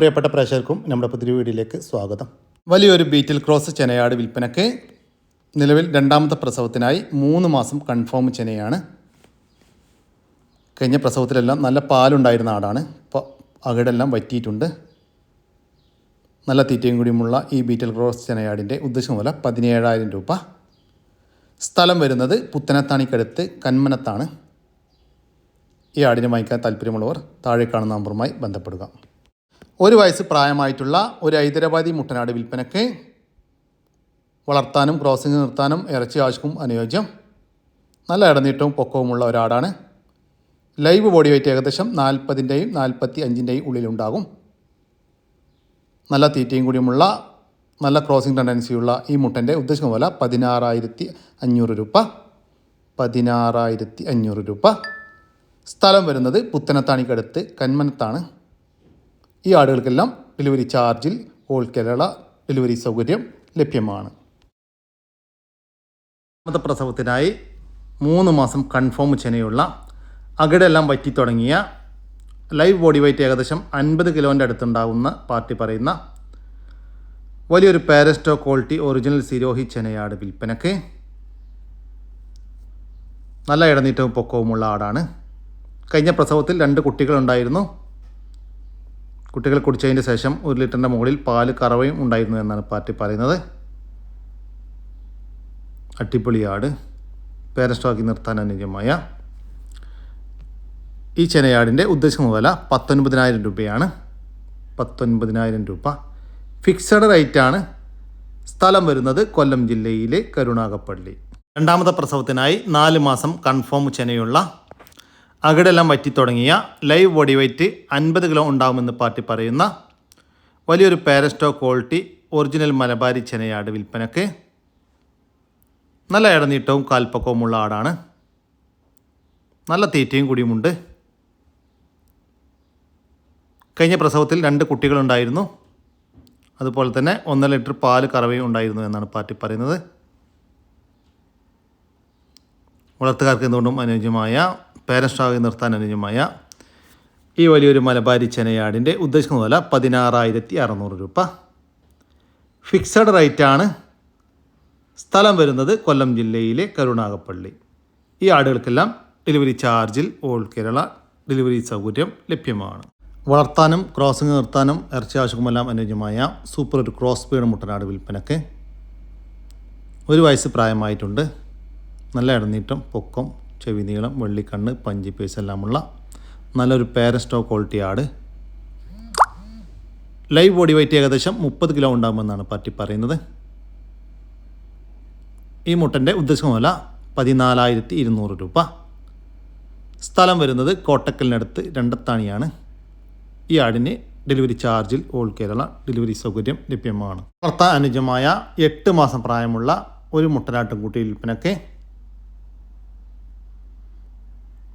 പ്രിയപ്പെട്ട പ്രേക്ഷകർക്കും നമ്മുടെ പുതിയ വീഡിയോയിലേക്ക് സ്വാഗതം. വലിയൊരു ബീറ്റിൽ ക്രോസ് ചെനയാട് വിൽപ്പനയ്ക്ക് നിലവിൽ രണ്ടാമത്തെ പ്രസവത്തിനായി മൂന്ന് മാസം കൺഫേം ചെനയാണ്. കഴിഞ്ഞ പ്രസവത്തിലെല്ലാം നല്ല പാലുണ്ടായിരുന്ന ആടാണ്. ഇപ്പോൾ അകിടെല്ലാം വറ്റിയിട്ടുണ്ട്. നല്ല തീറ്റയും കൂടിയുമുള്ള ഈ ബീറ്റൽ ക്രോസ് ചെനയാടിന്റെ ഉദ്ദേശം വില പതിനേഴായിരം രൂപ. സ്ഥലം വരുന്നത് പുത്തനത്താണിക്കടുത്ത് കന്മനത്താണ്. ഈ ആടിനെ വാങ്ങിക്കാൻ താല്പര്യമുള്ളവർ താഴെ കാണുന്ന നമ്പറുമായി ബന്ധപ്പെടുക. ഒരു വയസ്സ് പ്രായമായിട്ടുള്ള ഒരു ഹൈദരാബാദി മുട്ടനാട് വിൽപ്പനയ്ക്ക് വളർത്താനും ക്രോസിംഗ് നിർത്താനും ഇറച്ചി ആവശ്യവും അനുയോജ്യം. നല്ല ഇടനീട്ടവും പൊക്കവുമുള്ള ഒരാടാണ്. ലൈവ് ബോഡി വെയിറ്റ് ഏകദേശം നാൽപ്പതിന്റെയും നാൽപ്പത്തി അഞ്ചിന്റെയും ഉള്ളിലുണ്ടാകും. നല്ല തീറ്റയും കൂടിയുമുള്ള നല്ല ക്രോസിംഗ് ടെൻഡൻസിയുള്ള ഈ മുട്ടന്റെ ഉദ്ദേശിക്കുന്ന പോലെ പതിനാറായിരത്തി അഞ്ഞൂറ് രൂപ. പതിനാറായിരത്തി അഞ്ഞൂറ് രൂപ. സ്ഥലം വരുന്നത് പുത്തനത്താണിക്കടുത്ത് കന്മനത്താണ്. ഈ ആടുകൾക്കെല്ലാം ഡെലിവറി ചാർജിൽ ഓൾ കേരള ഡെലിവറി സൗകര്യം ലഭ്യമാണ്. പ്രസവത്തിനായി മൂന്ന് മാസം കൺഫേം ചെനയുള്ള അകിടെല്ലാം വറ്റി തുടങ്ങിയ ലൈവ് ബോഡി വെയിറ്റ് ഏകദേശം അൻപത് കിലോന്റെ അടുത്തുണ്ടാകുന്ന പാർട്ടി പറയുന്ന വലിയൊരു പാരസ്റ്റോ ക്വാളിറ്റി ഒറിജിനൽ സിരോഹി ചെനയാട് വിൽപ്പനക്ക്. നല്ല ഇടനീറ്റവും പൊക്കവുമുള്ള ആടാണ്. കഴിഞ്ഞ പ്രസവത്തിൽ രണ്ട് കുട്ടികളുണ്ടായിരുന്നു. കുട്ടികൾ കുടിച്ചതിന് ശേഷം ഒരു ലിറ്ററിന്റെ മുകളിൽ പാൽ കറവയും ഉണ്ടായിരുന്നു എന്നാണ് പാർട്ടി പറയുന്നത്. അട്ടിപ്പൊളിയാട് പേരസ്റ്റോക്കി നിർത്താൻ അനുയോജ്യമായ ഈ ചെനയാടിന്റെ ഉദ്ദേശിക്കുന്ന വില പത്തൊൻപതിനായിരം രൂപയാണ്. പത്തൊൻപതിനായിരം രൂപ. ഫിക്സഡ് റേറ്റാണ്. സ്ഥലം വരുന്നത് കൊല്ലം ജില്ലയിലെ കരുണാകപ്പള്ളി. രണ്ടാമത്തെ പ്രസവത്തിനായി നാല് മാസം കൺഫേം ചെനയുള്ള അകിടെല്ലാം വറ്റിത്തുടങ്ങിയ ലൈവ് ബോഡി വെയ്റ്റ് അൻപത് കിലോ ഉണ്ടാകുമെന്ന് പാർട്ടി പറയുന്ന വലിയൊരു പാരസ്റ്റോ ക്വാളിറ്റി ഒറിജിനൽ മലബാരി ചെനയാട് വിൽപ്പനക്ക് നല്ല ഇടനീട്ടവും കാൽപ്പക്കവുമുള്ള ആടാണ്. നല്ല തീറ്റയും കൂടിയുമുണ്ട്. കഴിഞ്ഞ പ്രസവത്തിൽ രണ്ട് കുട്ടികളുണ്ടായിരുന്നു. അതുപോലെ തന്നെ ഒന്നര ലിറ്റർ പാൽ കറവയും ഉണ്ടായിരുന്നു എന്നാണ് പാർട്ടി പറയുന്നത്. വളർത്തുകാർക്ക് എന്തുകൊണ്ടും അനുയോജ്യമായ പേരൻസ്റ്റാകി നിർത്താൻ അനുജമായ ഈ വലിയൊരു മലബാരി ചെനയാടിന്റെ ഉദ്ദേശിക്കുന്ന വില പതിനാറായിരത്തി അറുന്നൂറ് രൂപ ഫിക്സഡ് റേറ്റാണ് സ്ഥലം വരുന്നത് കൊല്ലം ജില്ലയിലെ കരുണാകപ്പള്ളി ഈ ആടുകൾക്കെല്ലാം ഡെലിവറി ചാർജിൽ ഓൾ കേരള ഡെലിവറി സൗകര്യം ലഭ്യമാണ്. വളർത്താനും ക്രോസിംഗ് നിർത്താനും ഇറച്ചി ആവശ്യമെല്ലാം അനുയോജ്യമായ സൂപ്പർ ഒരു ക്രോസ് ബീഡ് മുട്ടനാട് വിൽപ്പനയ്ക്ക് ഒരു വയസ്സ് പ്രായമായിട്ടുണ്ട്. നല്ല ഇടനീട്ടം പൊക്കം ചെവി നീളം വെള്ളിക്കണ്ണ് പഞ്ചി പീസ് എല്ലാമുള്ള നല്ലൊരു പാരസ്റ്റോ ക്വാളിറ്റി ആട്. ലൈവ് ബോഡി വെയിറ്റ് ഏകദേശം മുപ്പത് കിലോ ഉണ്ടാകുമെന്നാണ് പാർട്ടി പറയുന്നത്. ഈ മുട്ടന്റെ ഉദ്ദേശം വില പതിനാലായിരത്തി ഇരുന്നൂറ് രൂപ. സ്ഥലം വരുന്നത് കോട്ടക്കലിനടുത്ത് രണ്ടത്താണിയാണ്. ഈ ആടിന് ഡെലിവറി ചാർജിൽ ഓൾ കേരള ഡെലിവറി സൗകര്യം ലഭ്യമാണ്. വളർത്താൻ അനുജമായ എട്ട് മാസം പ്രായമുള്ള ഒരു മുട്ടനാട്ടും കൂട്ടി വിൽപ്പനയ്ക്ക്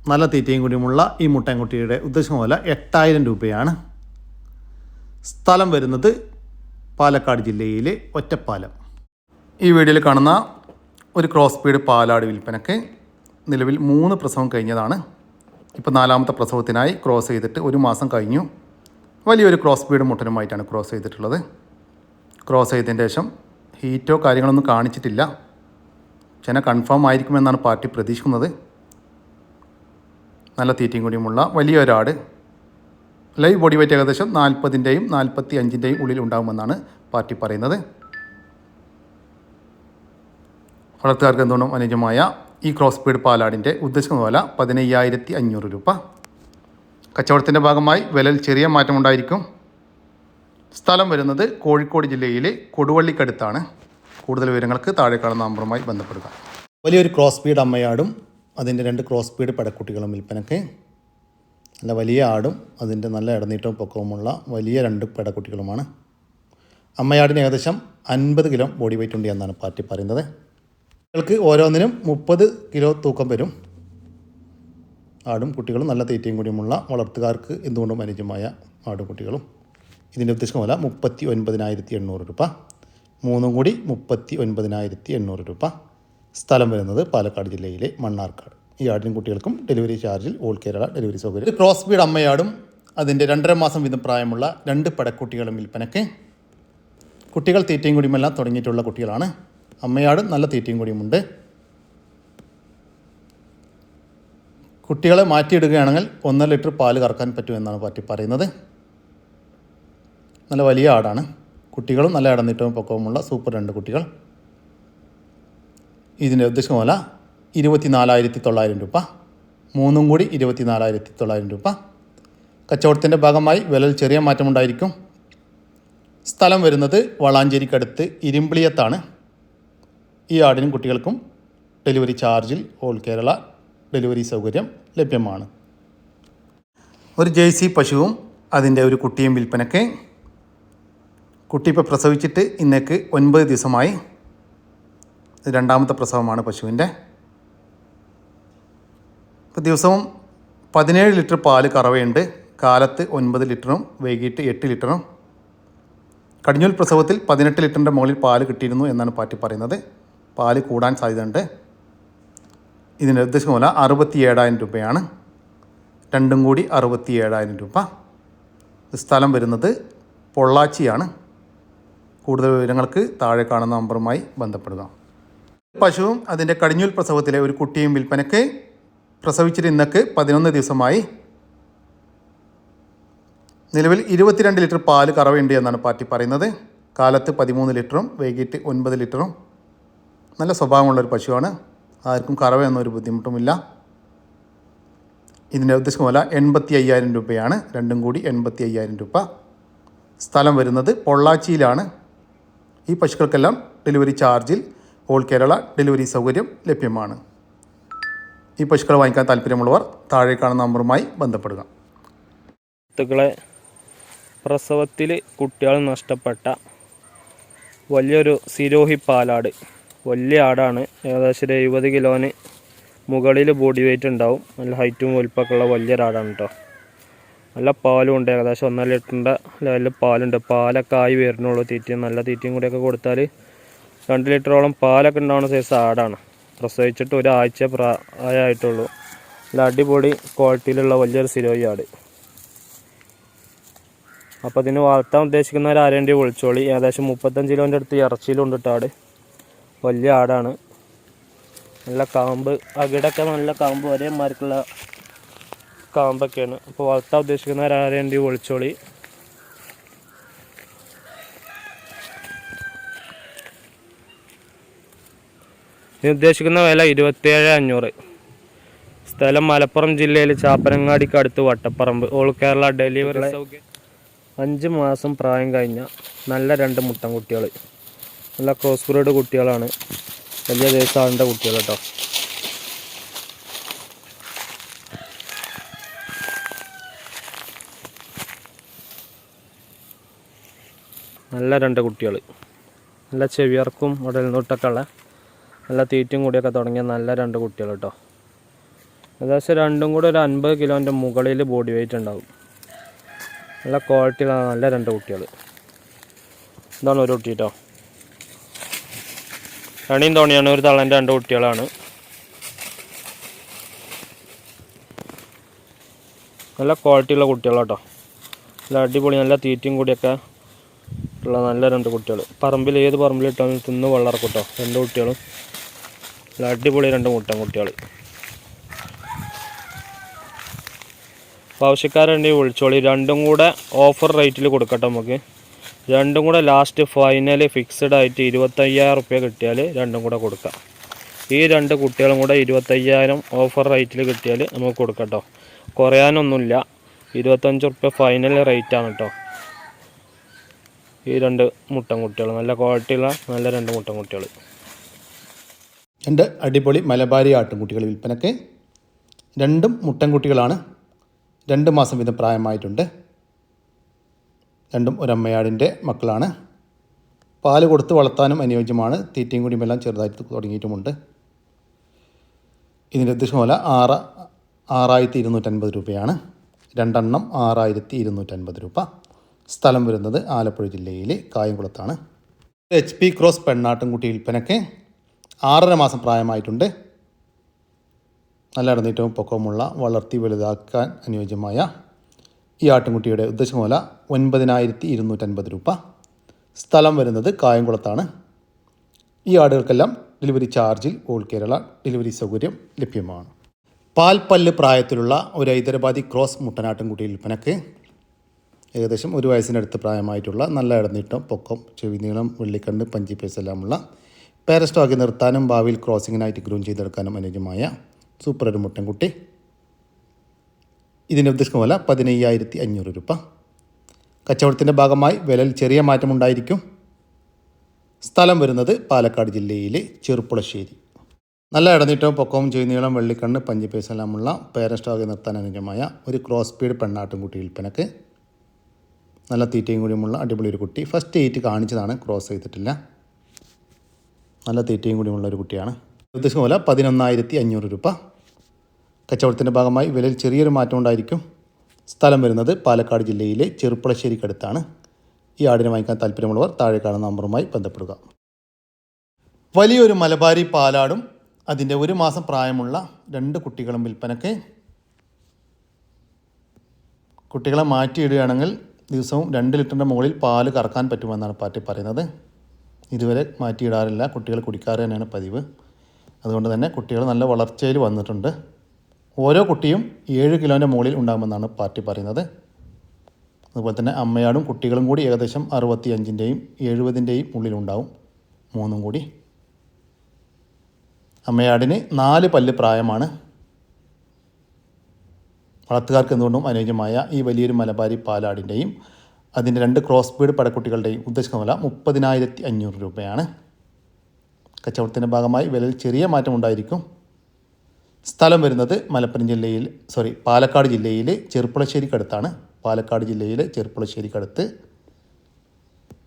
നല്ല തീറ്റയും കൂടിയുമുള്ള ഈ മുട്ടൻകുട്ടിയുടെ ഉദ്ദേശം പോലെ എട്ടായിരം രൂപയാണ്. സ്ഥലം വരുന്നത് പാലക്കാട് ജില്ലയിലെ ഒറ്റപ്പാലം. ഈ വീഡിയോയിൽ കാണുന്ന ഒരു ക്രോസ് പീഡ് പാലാട് വിൽപ്പനയ്ക്ക് നിലവിൽ മൂന്ന് പ്രസവം കഴിഞ്ഞതാണ്. ഇപ്പോൾ നാലാമത്തെ പ്രസവത്തിനായി ക്രോസ് ചെയ്തിട്ട് ഒരു മാസം കഴിഞ്ഞു. വലിയൊരു ക്രോസ് പീഡ് മുട്ടനുമായിട്ടാണ് ക്രോസ് ചെയ്തിട്ടുള്ളത്. ക്രോസ് ചെയ്തതിന് ശേഷം ഹീറ്റോ കാര്യങ്ങളൊന്നും കാണിച്ചിട്ടില്ല. ചെന കൺഫേം ആയിരിക്കുമെന്നാണ് പാർട്ടി പ്രതീക്ഷിക്കുന്നത്. നല്ല തീറ്റയും കൂടിയുമുള്ള വലിയൊരാട്. ലൈവ് ബോഡി വെയിറ്റ് ഏകദേശം നാൽപ്പതിന്റെയും നാൽപ്പത്തി അഞ്ചിന്റെയും ഉള്ളിൽ ഉണ്ടാകുമെന്നാണ് പാർട്ടി പറയുന്നത്. വളർത്തുകാർക്ക് എന്തുകൊണ്ടും അനുജമായ ഈ ക്രോസ് സ്പീഡ് പാലാടിന്റെ ഉദ്ദേശിക്കുന്ന പോലെ പതിനയ്യായിരത്തി അഞ്ഞൂറ് രൂപ. കച്ചവടത്തിന്റെ ഭാഗമായി വിലയിൽ ചെറിയ മാറ്റമുണ്ടായിരിക്കും സ്ഥലം വരുന്നത് കോഴിക്കോട് ജില്ലയിലെ കൊടുവള്ളിക്കടുത്താണ്. കൂടുതൽ വിവരങ്ങൾക്ക് താഴെ കാണുന്ന നമ്പറുമായി ബന്ധപ്പെടുക. വലിയൊരു ക്രോസ് സ്പീഡ് അമ്മയാടും അതിന്റെ രണ്ട് ക്രോസ് സ്പീഡ് പടക്കുട്ടികളും വിൽപ്പനയ്ക്ക്. നല്ല വലിയ ആടും അതിന്റെ നല്ല ഇടനീട്ടവും പൊക്കവുമുള്ള വലിയ രണ്ട് പടക്കുട്ടികളുമാണ്. അമ്മയാടിന് ഏകദേശം അൻപത് കിലോ ബോഡി വെയിറ്റ് ഉണ്ട് എന്നാണ് പാർട്ടി പറയുന്നത്. കുട്ടികൾക്ക് ഓരോന്നിനും മുപ്പത് കിലോ തൂക്കം വരും. ആടും കുട്ടികളും നല്ല തീറ്റയും കൂടിയുമുള്ള വളർത്തുകാർക്ക് എന്തുകൊണ്ടും അനുജ്യമായ ആടും കുട്ടികളും ഇതിന്റെ ഉദ്ദേശം വില മുപ്പത്തി ഒൻപതിനായിരത്തി എണ്ണൂറ് രൂപ. മൂന്നും കൂടി മുപ്പത്തി ഒൻപതിനായിരത്തി എണ്ണൂറ് രൂപ. സ്ഥലം വരുന്നത് പാലക്കാട് ജില്ലയിലെ മണ്ണാർക്കാട്. ഈ ആടിനും കുട്ടികൾക്കും ഡെലിവറി ചാർജിൽ ഓൾ കേരള ഡെലിവറി സൗകര്യം. ക്രോസ് ബീഡ് അമ്മയാടും. അതിന്റെ രണ്ടര മാസം വീതം പ്രായമുള്ള രണ്ട് പടക്കുട്ടികളും വിൽപ്പനയ്ക്ക്. കുട്ടികൾ തീറ്റയും കുടിയുമെല്ലാം തുടങ്ങിയിട്ടുള്ള കുട്ടികളാണ്. അമ്മയാടും നല്ല തീറ്റയും കുടിയുമുണ്ട്. കുട്ടികളെ മാറ്റിയിടുകയാണെങ്കിൽ ഒന്നര ലിറ്റർ പാൽ കറക്കാൻ പറ്റുമെന്നാണ് പറ്റി പറയുന്നത്. നല്ല വലിയ ആടാണ്. കുട്ടികളും നല്ല ഇടന്നിട്ടവും പൊക്കവുമുള്ള സൂപ്പർ രണ്ട് കുട്ടികൾ. ഇതിന്റെ ഉദ്ദേശം വില ഇരുപത്തി നാലായിരത്തി തൊള്ളായിരം രൂപ. മൂന്നും കൂടി ഇരുപത്തി നാലായിരത്തി തൊള്ളായിരം രൂപ. കച്ചവടത്തിന്റെ ഭാഗമായി വിലയിൽ ചെറിയ മാറ്റമുണ്ടായിരിക്കും സ്ഥലം വരുന്നത് വളാഞ്ചേരിക്കടുത്ത് ഇരുമ്പിളിയത്താണ്. ഈ ആടിനും കുട്ടികൾക്കും ഡെലിവറി ചാർജിൽ ഓൾ കേരള ഡെലിവറി സൗകര്യം ലഭ്യമാണ്. ഒരു ജേഴ്സി പശുവും അതിന്റെ ഒരു കുട്ടിയും വിൽപ്പനയ്ക്ക്. കുട്ടി ഇപ്പോൾ പ്രസവിച്ചിട്ട് ഇന്നേക്ക് ഒൻപത് ദിവസമായി. രണ്ടാമത്തെ പ്രസവമാണ് പശുവിന്റെ. ദിവസവും പതിനേഴ് ലിറ്റർ പാൽ കറവയുണ്ട്. കാലത്ത് ഒൻപത് ലിറ്ററും വൈകിട്ട് എട്ട് ലിറ്ററും. കടിഞ്ഞൂൽ പ്രസവത്തിൽ പതിനെട്ട് ലിറ്ററിന്റെ മുകളിൽ പാൽ കിട്ടിയിരുന്നു എന്നാണ് പാറ്റി പറയുന്നത്. പാൽ കൂടാൻ സാധ്യതയുണ്ട്. ഇതിന്റെ ഉദ്ദേശം മൂല അറുപത്തി ഏഴായിരം രൂപയാണ്. രണ്ടും കൂടി അറുപത്തി ഏഴായിരം രൂപ സ്ഥലം വരുന്നത് പൊള്ളാച്ചിയാണ്. കൂടുതൽ വിവരങ്ങൾക്ക് താഴെ കാണുന്ന നമ്പറുമായി ബന്ധപ്പെടുക. പശുവും അതിന്റെ കടിഞ്ഞൂൽ പ്രസവത്തിലെ ഒരു കുട്ടിയും വിൽപ്പനയ്ക്ക് പ്രസവിച്ചിട്ട് ഇന്നക്ക് പതിനൊന്ന് ദിവസമായി. നിലവിൽ ഇരുപത്തിരണ്ട് ലിറ്റർ പാൽ കറവുണ്ട് എന്നാണ് പാർട്ടി പറയുന്നത്. കാലത്ത് പതിമൂന്ന് ലിറ്ററും വൈകിട്ട് ഒൻപത് ലിറ്ററും. നല്ല സ്വഭാവമുള്ളൊരു പശുവാണ്. ആർക്കും കറവ എന്നൊരു ബുദ്ധിമുട്ടുമില്ല. ഇതിന്റെ ഉദ്ദേശം പോലെ എൺപത്തി അയ്യായിരം രൂപയാണ്. രണ്ടും കൂടി എൺപത്തി അയ്യായിരം രൂപ. സ്ഥലം വരുന്നത് പൊള്ളാച്ചിയിലാണ്. ഈ പശുക്കൾക്കെല്ലാം ഡെലിവറി ചാർജിൽ ഓൾ കേരള ഡെലിവറി സൗകര്യം ലഭ്യമാണ്. ഈ പശുക്കൾ വാങ്ങിക്കാൻ താല്പര്യമുള്ളവർ താഴെ കാണുന്ന നമ്പറുമായി ബന്ധപ്പെടുക. സുഹൃത്തുക്കളെ പ്രസവത്തിൽ കുട്ടികൾ നഷ്ടപ്പെട്ട വലിയൊരു സിരോഹി പാലാട് വലിയ ആടാണ്. ഏകദേശം ഒരു എഴുപത് കിലോന് മുകളിൽ ബോഡി വെയിറ്റ് ഉണ്ടാവും. നല്ല ഹൈറ്റും വലുപ്പമൊക്കെ ഉള്ള വലിയൊരാടാണ് കേട്ടോ നല്ല പാലും ഉണ്ട്. ഏകദേശം ഒന്നര ലിറ്ററിന്റെ ലെവലിൽ പാലുണ്ട്. പാലൊക്കെ ആയി വരുന്നുള്ളൂ. തീറ്റയും നല്ല തീറ്റയും കൂടിയൊക്കെ കൊടുത്താൽ രണ്ട് ലിറ്ററോളം പാലൊക്കെ ഉണ്ടാവുന്ന സൈസ് ആടാണ്. പ്രസവിച്ചിട്ട് ഒരാഴ്ച പ്രായമായിട്ടുള്ളൂ നല്ല അടിപൊളി ക്വാളിറ്റിയിലുള്ള വലിയൊരു സിരോയി ആട്. അപ്പോൾ ഇതിന് വളർത്താൻ ഉദ്ദേശിക്കുന്നവർ ആരേണ്ടി വിളിച്ചോളി? ഏകദേശം മുപ്പത്തഞ്ച് കിലോന്റെ അടുത്ത് ഇറച്ചിയിലുണ്ട് ആട്. വലിയ ആടാണ്. നല്ല കാമ്പ് അകിടൊക്കെ നല്ല കാമ്പ് ഒരേ മാർക്കുള്ള കാമ്പൊക്കെയാണ്. അപ്പോൾ വളർത്താൻ ഉദ്ദേശിക്കുന്നവർ ആരേണ്ടി വിളിച്ചോളി? ഇതിന് ഉദ്ദേശിക്കുന്ന വില ഇരുപത്തിയേഴ് അഞ്ഞൂറ്. സ്ഥലം മലപ്പുറം ജില്ലയിൽ ചാപ്പനങ്ങാടിക്ക് അടുത്ത് വട്ടപ്പറമ്പ്. ഓൾ കേരള ഡെലിവറി സൗകര്യം അഞ്ച് മാസം പ്രായം കഴിഞ്ഞ നല്ല രണ്ട് മുട്ടൻ കുട്ടികൾ നല്ല ക്രോസ് ബ്രീഡ് കുട്ടികളാണ്. വലിയ ദേശാളിന്റെ കുട്ടികൾ കേട്ടോ നല്ല രണ്ട് കുട്ടികൾ നല്ല ചെവിയർക്കും ഉടൽ നോട്ടൊക്കെ ഉള്ള നല്ല തീറ്റയും കൂടിയൊക്കെ തുടങ്ങിയ നല്ല രണ്ട് കുട്ടികൾ കേട്ടോ. ഏകദേശം രണ്ടും കൂടെ ഒരു അൻപത് കിലോന്റെ മുകളിൽ ബോഡി വെയിറ്റ് ഉണ്ടാവും. നല്ല ക്വാളിറ്റിയിലാണ് നല്ല രണ്ട് കുട്ടികൾ. ഇതാണ് ഒരു കുട്ടി കേട്ടോ. രണിയും തോണിയാണ് ഒരു തള്ളന്റെ രണ്ട് കുട്ടികളാണ്. നല്ല ക്വാളിറ്റിയുള്ള കുട്ടികളാട്ടോ നല്ല അടിപൊളി നല്ല തീറ്റയും കൂടിയൊക്കെ ഉള്ള നല്ല രണ്ട് കുട്ടികൾ. പറമ്പിൽ ഏത് പറമ്പിലിട്ടാലും തിന്ന് വെള്ളറക്കും കേട്ടോ രണ്ട് കുട്ടികളും. അടിപൊളി രണ്ട് മുട്ടൻ കുട്ടികൾ അപ്പോൾ ആവശ്യക്കാരുണ്ടെങ്കിൽ വിളിച്ചോളി. രണ്ടും കൂടെ ഓഫർ റേറ്റിൽ കൊടുക്കട്ടെ നമുക്ക്. രണ്ടും കൂടെ ലാസ്റ്റ് ഫൈനൽ ഫിക്സഡ് ആയിട്ട് ഇരുപത്തയ്യായിരം റുപ്യ കിട്ടിയാൽ രണ്ടും കൂടെ കൊടുക്കാം. ഈ രണ്ട് കുട്ടികളും കൂടെ ഇരുപത്തയ്യായിരം ഓഫർ റേറ്റിൽ കിട്ടിയാൽ നമുക്ക് കൊടുക്കട്ടോ. കുറയാനൊന്നുമില്ല. ഇരുപത്തഞ്ച് റുപ്യ ഫൈനൽ റേറ്റാണ് കേട്ടോ ഈ രണ്ട് മുട്ടൻ കുട്ടികൾ നല്ല ക്വാളിറ്റിയുള്ള നല്ല രണ്ട് മുട്ടൻ കുട്ടികൾ രണ്ട് അടിപൊളി മലബാരി ആട്ടുംകുട്ടികൾ വിൽപ്പനയ്ക്ക് രണ്ടും മുട്ടൻകുട്ടികളാണ്. രണ്ട് മാസം വീതം പ്രായമായിട്ടുണ്ട്. രണ്ടും ഒരമ്മയാടിന്റെ മക്കളാണ്. പാൽ കൊടുത്ത് വളർത്താനും അനുയോജ്യമാണ്. തീറ്റയും കൂടിയുമെല്ലാം ചെറുതായിട്ട് തുടങ്ങിയിട്ടുമുണ്ട്. ഇതിന്റെ പോലെ ആറ് ആറായിരത്തി ഇരുന്നൂറ്റൻപത് രൂപയാണ്. രണ്ടെണ്ണം ആറായിരത്തി ഇരുന്നൂറ്റൻപത് രൂപ. സ്ഥലം വരുന്നത് ആലപ്പുഴ ജില്ലയിലെ കായംകുളത്താണ്. എച്ച് പി ക്രോസ് പെണ്ണാട്ടുംകുട്ടി വിൽപ്പനയ്ക്ക് ആറര മാസം പ്രായമായിട്ടുണ്ട്. നല്ല ഇടനീറ്റവും പൊക്കവുമുള്ള വളർത്തി വലുതാക്കാൻ അനുയോജ്യമായ ഈ ആട്ടിൻകുട്ടിയുടെ ഉദ്ദേശം വില ഒൻപതിനായിരത്തി ഇരുന്നൂറ്റൻപത് രൂപ. സ്ഥലം വരുന്നത് കായംകുളത്താണ്. ഈ ആടുകൾക്കെല്ലാം ഡെലിവറി ചാർജിൽ ഓൾ കേരള ഡെലിവറി സൗകര്യം ലഭ്യമാണ്. പാൽപ്പല്ല് പ്രായത്തിലുള്ള ഒരു ഹൈദരാബാദി ക്രോസ് മുട്ടനാട്ടിൻകുട്ടി വിൽപ്പനക്ക് ഏകദേശം ഒരു വയസ്സിനടുത്ത് പ്രായമായിട്ടുള്ള നല്ല ഇടനീട്ടം പൊക്കം ചെവി നീളം വെള്ളിക്കണ്ണ് പഞ്ചി എല്ലാമുള്ള പാരസ്റ്റോക്കി നിർത്താനും ഭാവിയിൽ ക്രോസിങ്ങിനായിട്ട് ഗ്രൂം ചെയ്തെടുക്കാനും അനുയോജ്യമായ സൂപ്പർ ഒരു മുട്ടൻകുട്ടി. ഇതിന്റെ ഉദ്ദേശിക്കുന്ന വില പതിനയ്യായിരത്തി അഞ്ഞൂറ് രൂപ. കച്ചവടത്തിന്റെ ഭാഗമായി വിലയിൽ ചെറിയ മാറ്റമുണ്ടായിരിക്കും സ്ഥലം വരുന്നത് പാലക്കാട് ജില്ലയിലെ ചെറുപ്പുളശ്ശേരി. നല്ല ഇടനീട്ടവും പൊക്കവും ചെയ്യുന്നീളം വെള്ളിക്കണ്ണ് പഞ്ചിപ്പേസ് എല്ലാമുള്ള പേരസ്റ്റോക്കി നിർത്താൻ അനുയോജ്യമായ ഒരു ക്രോസ് സ്പീഡ് പെണ്ണാട്ടുംകുട്ടി വിൽപ്പനക്ക്. നല്ല തീറ്റയും കൂടിയുമുള്ള അടിപൊളി ഒരു കുട്ടി. ഫസ്റ്റ് എയ്റ്റ് കാണിച്ചതാണ് ക്രോസ് ചെയ്തിട്ടില്ല. നല്ല തീറ്റയും കൂടിയുമുള്ള ഒരു കുട്ടിയാണ്. ഉദ്ദേശം പോലെ പതിനൊന്നായിരത്തി അഞ്ഞൂറ് രൂപ. കച്ചവടത്തിന്റെ ഭാഗമായി വിലയിൽ ചെറിയൊരു മാറ്റം ഉണ്ടായിരിക്കും. സ്ഥലം വരുന്നത് പാലക്കാട് ജില്ലയിലെ ചെറുപ്പുളശ്ശേരിക്കടുത്താണ്. ഈ ആടിനെ വാങ്ങിക്കാൻ താല്പര്യമുള്ളവർ താഴെ കാണുന്ന നമ്പറുമായി ബന്ധപ്പെടുക. വലിയൊരു മലബാരി പാലാടും അതിന്റെ ഒരു മാസം പ്രായമുള്ള രണ്ട് കുട്ടികളും വിൽപ്പനയ്ക്ക് കുട്ടികളെ മാറ്റിയിടുകയാണെങ്കിൽ ദിവസവും രണ്ട് ലിറ്ററിന്റെ മുകളിൽ പാൽ കറക്കാൻ പറ്റുമെന്നാണ് പാർട്ടി പറയുന്നത്. ഇതുവരെ മാറ്റിയിടാറില്ല. കുട്ടികൾ കുടിക്കാറ് തന്നെയാണ് പതിവ്. അതുകൊണ്ട് തന്നെ കുട്ടികൾ നല്ല വളർച്ചയിൽ വന്നിട്ടുണ്ട്. ഓരോ കുട്ടിയും ഏഴ് കിലോന്റെ മുകളിൽ ഉണ്ടാകുമെന്നാണ് പാർട്ടി പറയുന്നത്. അതുപോലെ തന്നെ അമ്മയാടും കുട്ടികളും കൂടി ഏകദേശം അറുപത്തി അഞ്ചിന്റെയും എഴുപതിന്റെയും ഉള്ളിലുണ്ടാവും. മൂന്നും കൂടി. അമ്മയാടിന് നാല് പല്ല് പ്രായമാണ്. വളർത്തുകാർക്ക് എന്തുകൊണ്ടും അനുയോജ്യമായ ഈ വലിയൊരു മലബാരി പാലാടിന്റെയും അതിന്റെ രണ്ട് ക്രോസ് ബീഡ് പടക്കുട്ടികളുടെയും ഉദ്ദേശിക്കുന്ന വില മുപ്പതിനായിരത്തി അഞ്ഞൂറ് രൂപയാണ്. കച്ചവടത്തിന്റെ ഭാഗമായി വിലയിൽ ചെറിയ മാറ്റമുണ്ടായിരിക്കും സ്ഥലം വരുന്നത് മലപ്പുറം ജില്ലയിൽ സോറി പാലക്കാട് ജില്ലയിലെ ചെറുപ്പുളശ്ശേരിക്കടുത്താണ്. പാലക്കാട് ജില്ലയിലെ ചെറുപ്പുളശ്ശേരിക്കടുത്ത്.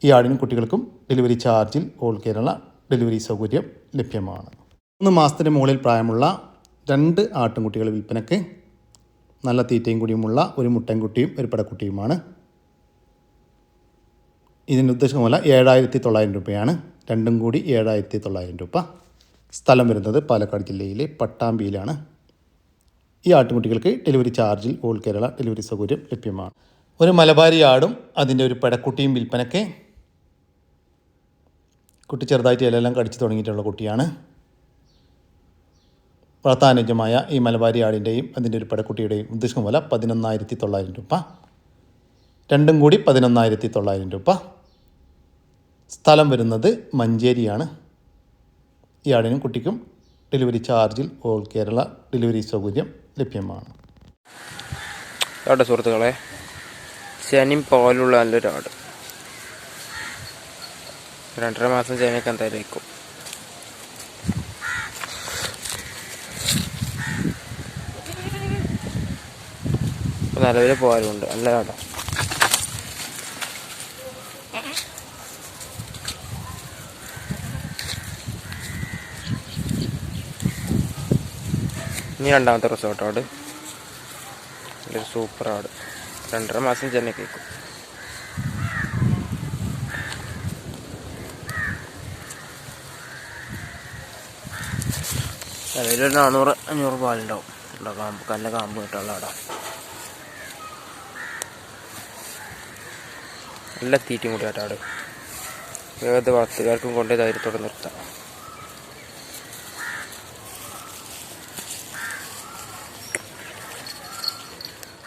ഈ ആടിനും കുട്ടികൾക്കും ഡെലിവറി ചാർജിൽ ഓൾ കേരള ഡെലിവറി സൗകര്യം ലഭ്യമാണ്. മൂന്ന് മാസത്തിന് മുകളിൽ പ്രായമുള്ള രണ്ട് ആട്ടിൻകുട്ടികൾ വിൽപ്പനയ്ക്ക് നല്ല തീറ്റയും കൂടിയുമുള്ള ഒരു മുട്ടൻകുട്ടിയും ഒരു പടക്കുട്ടിയുമാണ്. ഇതിന്റെ ഉദ്ദേശം പോലെ ഏഴായിരത്തി തൊള്ളായിരം രൂപയാണ്. രണ്ടും കൂടി ഏഴായിരത്തി തൊള്ളായിരം രൂപ. സ്ഥലം വരുന്നത് പാലക്കാട് ജില്ലയിലെ പട്ടാമ്പിയിലാണ്. ഈ ആട്ടുകുട്ടികൾക്ക് ഡെലിവറി ചാർജിൽ ഓൾ കേരള ഡെലിവറി സൗകര്യം ലഭ്യമാണ്. ഒരു മലബാരി ആടും അതിന്റെ ഒരു പെടക്കുട്ടിയും വിൽപ്പനയ്ക്ക്. കുട്ടി ചെറുതായിട്ട് ഇലയെല്ലാം കടിച്ചു തുടങ്ങിയിട്ടുള്ള കുട്ടിയാണ്. വളർത്താനുജമായ ഈ മലബാരി ആടിന്റെയും അതിന്റെ ഒരു പടക്കുട്ടിയുടെയും ഉദ്ദേശം വില പതിനൊന്നായിരത്തി തൊള്ളായിരം രൂപ. രണ്ടും കൂടി പതിനൊന്നായിരത്തി തൊള്ളായിരം രൂപ. സ്ഥലം വരുന്നത് മഞ്ചേരിയാണ്. ആടിനും കുട്ടിക്കും ഡെലിവറി ചാർജിൽ ഓൾ കേരള ഡെലിവറി സൗകര്യം ലഭ്യമാണ്. ആട്ടെ സുഹൃത്തുക്കളെ? ശനിയും പാലുള്ള നല്ലൊരു ആട്. രണ്ടര മാസം ശനിയൊക്കെ എന്തായാലും വയ്ക്കും. നിലവിൽ പോകാറുണ്ട് നല്ല ഇനി രണ്ടാമത്തെ റിസോർട്ട് ആട് ഒരു സൂപ്പർ ആട് രണ്ടര മാസം ചെന്നൈ കേൾക്കും നിലവിലൊരു നാനൂറ് അഞ്ഞൂറ് പാലുണ്ടാവും കാമ്പ് കല്ല കാമ്പ് കിട്ടുള്ള ആടാ നല്ല തീറ്റയും കൂടി ആട്ടാട് വേഗത്തെ വളർത്തുകാർക്കും കൊണ്ടുപോയി ധൈര്യത്തോടെ നിർത്താം.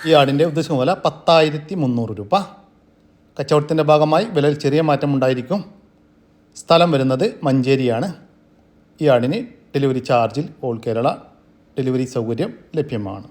ഈ ആടിന്റെ ഉദ്ദേശം വില പത്തായിരത്തി മുന്നൂറ് രൂപ. കച്ചവടത്തിന്റെ ഭാഗമായി വിലയിൽ ചെറിയ മാറ്റം ഉണ്ടായിരിക്കും. സ്ഥലം വരുന്നത് മഞ്ചേരിയാണ്. ഈ ആടിന് ഡെലിവറി ചാർജിൽ ഓൾ കേരള ഡെലിവറി സൗകര്യം ലഭ്യമാണ്.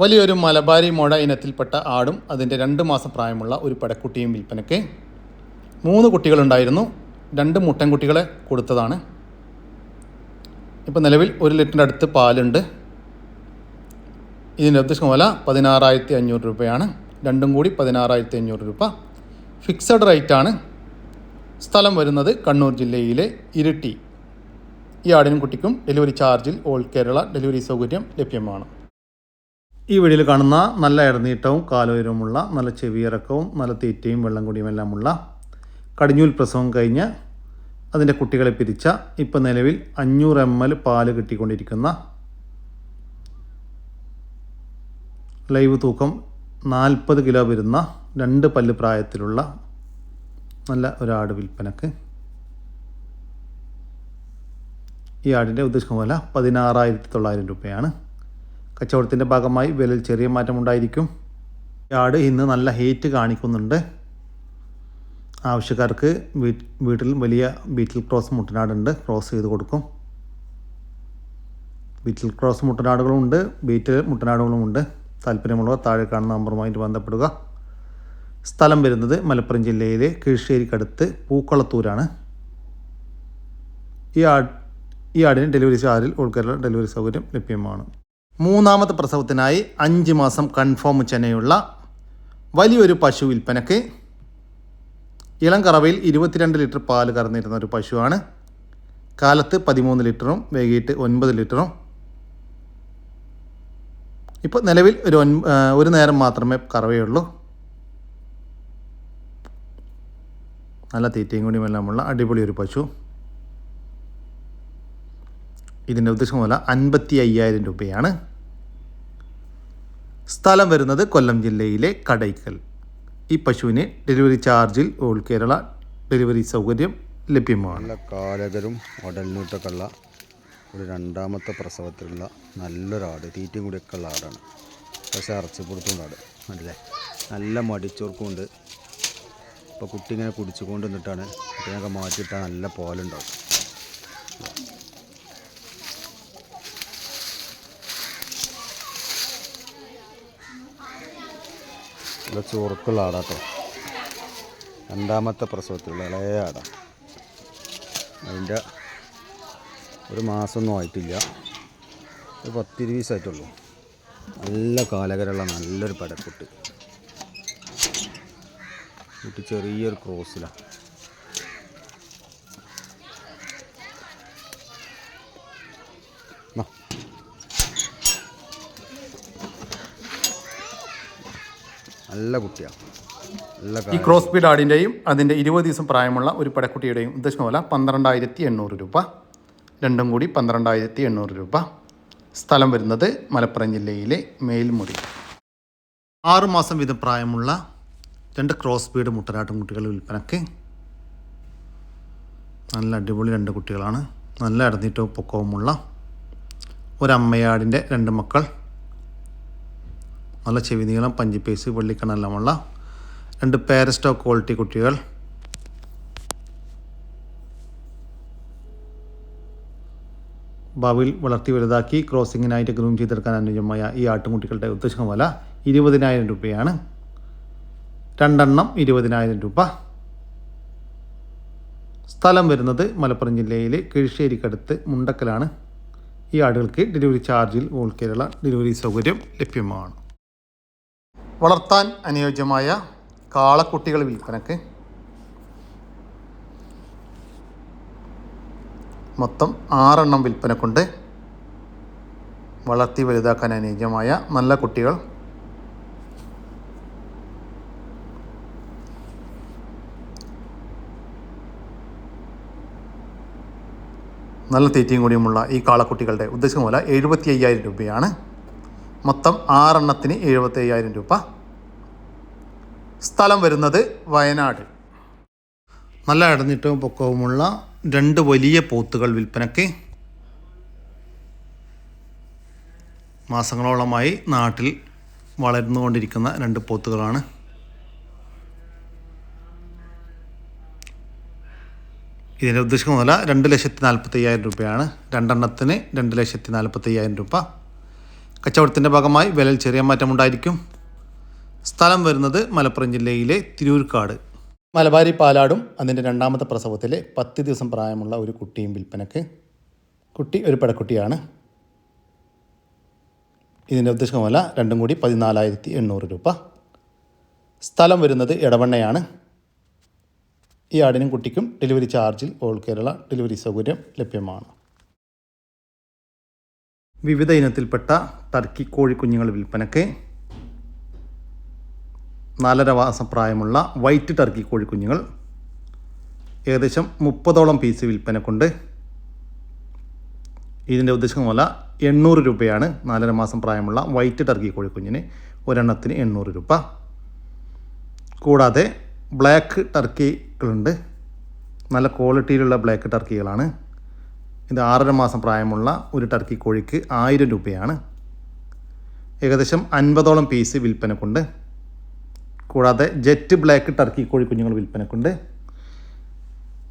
വലിയൊരു മലബാരി മുഴ ഇനത്തിൽപ്പെട്ട ആടും അതിന്റെ രണ്ട് മാസം പ്രായമുള്ള ഒരു പടക്കുട്ടിയും വിൽപ്പനയ്ക്ക് മൂന്ന് കുട്ടികളുണ്ടായിരുന്നു. രണ്ട് മുട്ടൻകുട്ടികളെ കൊടുത്തതാണ്. ഇപ്പോൾ നിലവിൽ ഒരു ലിറ്ററിന്റെ അടുത്ത് പാലുണ്ട്. ഇതിന്റെ ഉദ്ദേശം വില പതിനാറായിരത്തി അഞ്ഞൂറ് രൂപയാണ്. രണ്ടും കൂടി പതിനാറായിരത്തി അഞ്ഞൂറ് രൂപ. ഫിക്സഡ് റേറ്റാണ്. സ്ഥലം വരുന്നത് കണ്ണൂർ ജില്ലയിലെ ഇരിട്ടി. ഈ ആടിനും കുട്ടിക്കും ഡെലിവറി ചാർജിൽ ഓൾ കേരള ഡെലിവറി സൗകര്യം ലഭ്യമാണ്. ഈ വീഡിയോയിൽ കാണുന്ന നല്ല ഇടനീട്ടവും കാലുയരവുമുള്ള നല്ല ചെവിയിറക്കവും നല്ല തീറ്റയും വെള്ളം കുടിയും എല്ലാമുള്ള കടിഞ്ഞൂൽ പ്രസവം കഴിഞ്ഞ് അതിന്റെ കുട്ടികളെ പിരിച്ച ഇപ്പം നിലവിൽ അഞ്ഞൂറ് എം എൽ പാൽ കിട്ടിക്കൊണ്ടിരിക്കുന്ന ലൈവ് തൂക്കം നാൽപ്പത് കിലോ വരുന്ന രണ്ട് പല്ല് പ്രായത്തിലുള്ള നല്ല ഒരാട് വിൽപ്പനക്ക്. ഈ ആടിന്റെ ഉദ്ദേശിക്കുന്ന വില പതിനാറായിരത്തി തൊള്ളായിരം രൂപയാണ്. കച്ചവടത്തിന്റെ ഭാഗമായി വിലയിൽ ചെറിയ മാറ്റം ഉണ്ടായിരിക്കും. ആട് ഇന്ന് നല്ല ഹേറ്റ് കാണിക്കുന്നുണ്ട്. ആവശ്യക്കാർക്ക് വീട്ടിൽ വലിയ ബീറ്റിൽ ക്രോസ് മുട്ടനാടുണ്ട്. ക്രോസ് ചെയ്ത് കൊടുക്കും. ബീറ്റിൽ ക്രോസ് മുട്ടനാടുകളുമുണ്ട് ബീറ്റിൽ മുട്ടനാടുകളുമുണ്ട്. താല്പര്യമുള്ളവർ താഴെ കാണുന്ന നമ്പറുമായിട്ട് ബന്ധപ്പെടുക. സ്ഥലം വരുന്നത് മലപ്പുറം ജില്ലയിലെ കീഴ്ശ്ശേരിക്കടുത്ത് പൂക്കളത്തൂരാണ്. ഈ ആട് ഈ ആടിന് ഡെലിവറി ചാർജിൽ ഉൾക്കേരള ഡെലിവറി സൗകര്യം ലഭ്യമാണ്. മൂന്നാമത്തെ പ്രസവത്തിനായി അഞ്ച് മാസം കൺഫേം ചെനയുള്ള വലിയൊരു പശു വിൽപ്പനക്ക് ഇളം കറവയിൽ ഇരുപത്തിരണ്ട് ലിറ്റർ പാൽ കറന്നിരുന്ന ഒരു പശുവാണ്. കാലത്ത് പതിമൂന്ന് ലിറ്ററും വൈകിട്ട് ഒൻപത് ലിറ്ററും. ഇപ്പോൾ നിലവിൽ ഒരു ഒൻ ഒരു നേരം മാത്രമേ കറവയുള്ളൂ. നല്ല തീറ്റയും കൂടിയും എല്ലാമുള്ള അടിപൊളി ഒരു പശു. ഇതിന്റെ ഉദ്ദേശം വില അൻപത്തി അയ്യായിരം രൂപയാണ്. സ്ഥലം വരുന്നത് കൊല്ലം ജില്ലയിലെ കടയ്ക്കൽ. ഈ പശുവിന് ഡെലിവറി ചാർജിൽ ഓൾ കേരള ഡെലിവറി സൗകര്യം ലഭ്യമാണ്. നല്ല കാലകരും ഉടൽനീട്ടൊക്കെ ഒരു രണ്ടാമത്തെ പ്രസവത്തിലുള്ള നല്ലൊരാട് തീറ്റയും കൂടിയൊക്കെ ഉള്ള ആടാണ്. പക്ഷേ അറച്ചു ആട് അല്ലേ? നല്ല മടിച്ചോർക്കുമുണ്ട്. ഇപ്പോൾ കുട്ടി ഇങ്ങനെ കുടിച്ചുകൊണ്ട് നിന്നിട്ടാണ് കുട്ടീനൊക്കെ മാറ്റിയിട്ടാൽ നല്ല പോലുണ്ടാവും നല്ല ആടാ ആടാട്ടോ രണ്ടാമത്തെ പ്രസവത്തിലുള്ള ഇളയ ആടാ. അതിന്റെ ഒരു മാസമൊന്നും ആയിട്ടില്ല. ഒരു പത്തിരുപത് ദിവസമായിട്ടുള്ളൂ നല്ല കാലകരമുള്ള നല്ലൊരു പടക്കുട്ടി കുട്ടി ചെറിയൊരു ക്രോസിലാണ് നല്ല കുട്ടിയാണ് ഈ ക്രോസ് ബീഡ് ആടിന്റെയും അതിന്റെ ഇരുപത് ദിവസം പ്രായമുള്ള ഒരു പടക്കുട്ടിയുടെയും ഉദ്ദേശം വില പന്ത്രണ്ടായിരത്തി എണ്ണൂറ് രൂപ. രണ്ടും കൂടി പന്ത്രണ്ടായിരത്തി എണ്ണൂറ് രൂപ. സ്ഥലം വരുന്നത് മലപ്പുറം ജില്ലയിലെ മേൽമുറി. ആറുമാസം വീതം പ്രായമുള്ള രണ്ട് ക്രോസ് ബീഡ് മുട്ടനാട്ടും കുട്ടികൾ വിൽപ്പനക്ക് നല്ല അടിപൊളി രണ്ട് കുട്ടികളാണ്. നല്ല അടഞ്ഞിട്ടും പൊക്കവുമുള്ള ഒരമ്മയാടിന്റെ രണ്ട് മക്കൾ. നല്ല ചെവി നീളം പഞ്ചിപ്പേസ് വെള്ളിക്കണെല്ലാമുള്ള രണ്ട് പാരസ്റ്റോ ക്വാളിറ്റി കുട്ടികൾ. ഭാവിയിൽ വളർത്തി വലുതാക്കി ക്രോസിങ്ങിനായിട്ട് ഗ്രൂം ചെയ്തെടുക്കാൻ അനുയോജ്യമായ ഈ ആട്ടുംകുട്ടികളുടെ ഉദ്ദേശം വില ഇരുപതിനായിരം രൂപയാണ്. രണ്ടെണ്ണം ഇരുപതിനായിരം രൂപ. സ്ഥലം വരുന്നത് മലപ്പുറം ജില്ലയിലെ കിഴിശ്ശേരിക്കടുത്ത് മുണ്ടക്കലാണ്. ഈ ആടുകൾക്ക് ഡെലിവറി ചാർജിൽ ഓൾ കേരള ഡെലിവറി സൗകര്യം ലഭ്യമാണ്. വളർത്താൻ അനുയോജ്യമായ കാളക്കുട്ടികൾ വിൽപ്പനക്ക്. മൊത്തം ആറെണ്ണം വിൽപ്പനക്കുണ്ട്. വളർത്തി വലുതാക്കാൻ അനുയോജ്യമായ നല്ല കുട്ടികൾ. നല്ല തീറ്റയും കൂടിയുമുള്ള ഈ കാളക്കുട്ടികളുടെ ഉദ്ദേശം പോലെ എഴുപത്തി അയ്യായിരം രൂപയാണ്. മൊത്തം ആറെണ്ണത്തിന് എഴുപത്തി അയ്യായിരം രൂപ. സ്ഥലം വരുന്നത് വയനാട്. നല്ല അടഞ്ഞിട്ടും പൊക്കവുമുള്ള രണ്ട് വലിയ പോത്തുകൾ വിൽപ്പനയ്ക്ക് മാസങ്ങളോളമായി നാട്ടിൽ വളർന്നുകൊണ്ടിരിക്കുന്ന രണ്ട് പോത്തുകളാണ്. ഇതിന്റെ ഉദ്ദേശിക്കുന്ന വില രണ്ട് ലക്ഷത്തി നാൽപ്പത്തി അയ്യായിരം രൂപയാണ്. രണ്ടെണ്ണത്തിന് രണ്ട് ലക്ഷത്തി നാൽപ്പത്തി അയ്യായിരം രൂപ. കച്ചവടത്തിന്റെ ഭാഗമായി വിലയിൽ ചെറിയ മാറ്റമുണ്ടായിരിക്കും സ്ഥലം വരുന്നത് മലപ്പുറം ജില്ലയിലെ തിരൂർക്കാട്. മലബാരി പാലാടും അതിന്റെ രണ്ടാമത്തെ പ്രസവത്തിലെ പത്ത് ദിവസം പ്രായമുള്ള ഒരു കുട്ടിയും വിൽപ്പനക്ക് കുട്ടി ഒരു പെടക്കുട്ടിയാണ് ഇതിന്റെ ഉദ്ദേശമല്ല രണ്ടും കൂടി പതിനാലായിരത്തി എണ്ണൂറ് രൂപ. സ്ഥലം വരുന്നത് ഇടവണ്ണയാണ് ഈ ആടിനും കുട്ടിക്കും ഡെലിവറി ചാർജിൽ ഓൾ കേരള ഡെലിവറി സൗകര്യം ലഭ്യമാണ്. വിവിധ ഇനത്തിൽപ്പെട്ട ടർക്കി കോഴിക്കുഞ്ഞുങ്ങൾ വിൽപ്പനയ്ക്ക് നാലര മാസം പ്രായമുള്ള വൈറ്റ് ടർക്കി കോഴിക്കുഞ്ഞുങ്ങൾ ഏകദേശം മുപ്പതോളം പീസ് വിൽപ്പനക്കുണ്ട്. ഇതിന്റെ ഉദ്ദേശം പോലെ എണ്ണൂറ് രൂപയാണ് നാലര മാസം പ്രായമുള്ള വൈറ്റ് ടർക്കി കോഴിക്കുഞ്ഞിന് ഒരെണ്ണത്തിന് എണ്ണൂറ് രൂപ. കൂടാതെ ബ്ലാക്ക് ടർക്കികളുണ്ട്. നല്ല ക്വാളിറ്റിയിലുള്ള ബ്ലാക്ക് ടർക്കികളാണ്. ഇത് ആറര മാസം പ്രായമുള്ള ഒരു ടർക്കി കോഴിക്ക് ആയിരം രൂപയാണ്. ഏകദേശം അൻപതോളം പീസ് വിൽപ്പനക്കുണ്ട്. കൂടാതെ ജെറ്റ് ബ്ലാക്ക് ടർക്കി കോഴി കുഞ്ഞുങ്ങൾ വിൽപ്പനക്കുണ്ട്.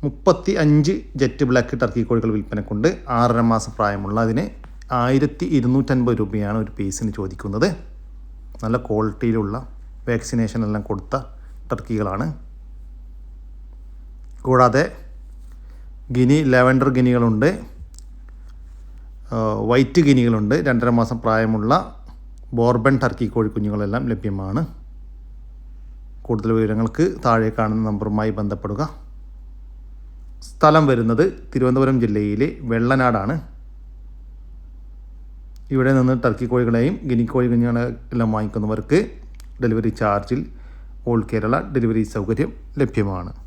മുപ്പത്തി അഞ്ച് ജെറ്റ് ബ്ലാക്ക് ടർക്കി കോഴികൾ വിൽപ്പനക്കുണ്ട്. ആറര മാസം പ്രായമുള്ള അതിന് ആയിരത്തി ഇരുന്നൂറ്റൻപത് രൂപയാണ് ഒരു പീസിന് ചോദിക്കുന്നത്. നല്ല ക്വാളിറ്റിയിലുള്ള വാക്സിനേഷൻ എല്ലാം കൊടുത്ത ടർക്കികളാണ്. കൂടാതെ ഗിനി ലാവൻഡർ ഗിനികളുണ്ട്. വൈറ്റ് ഗിനികളുണ്ട്. രണ്ടര മാസം പ്രായമുള്ള ബോർബൺ ടർക്കി കോഴിക്കുഞ്ഞുങ്ങളെല്ലാം ലഭ്യമാണ്. കൂടുതൽ വിവരങ്ങൾക്ക് താഴെ കാണുന്ന നമ്പറുമായി ബന്ധപ്പെടുക. സ്ഥലം വരുന്നത് തിരുവനന്തപുരം ജില്ലയിലെ വെള്ളനാടാണ്. ഇവിടെ നിന്ന് ടർക്കി കോഴികളെയും ഗിനി കോഴി കുഞ്ഞുങ്ങളെല്ലാം വാങ്ങിക്കുന്നവർക്ക് ഡെലിവറി ചാർജിൽ ഓൾ കേരള ഡെലിവറി സൗകര്യം ലഭ്യമാണ്.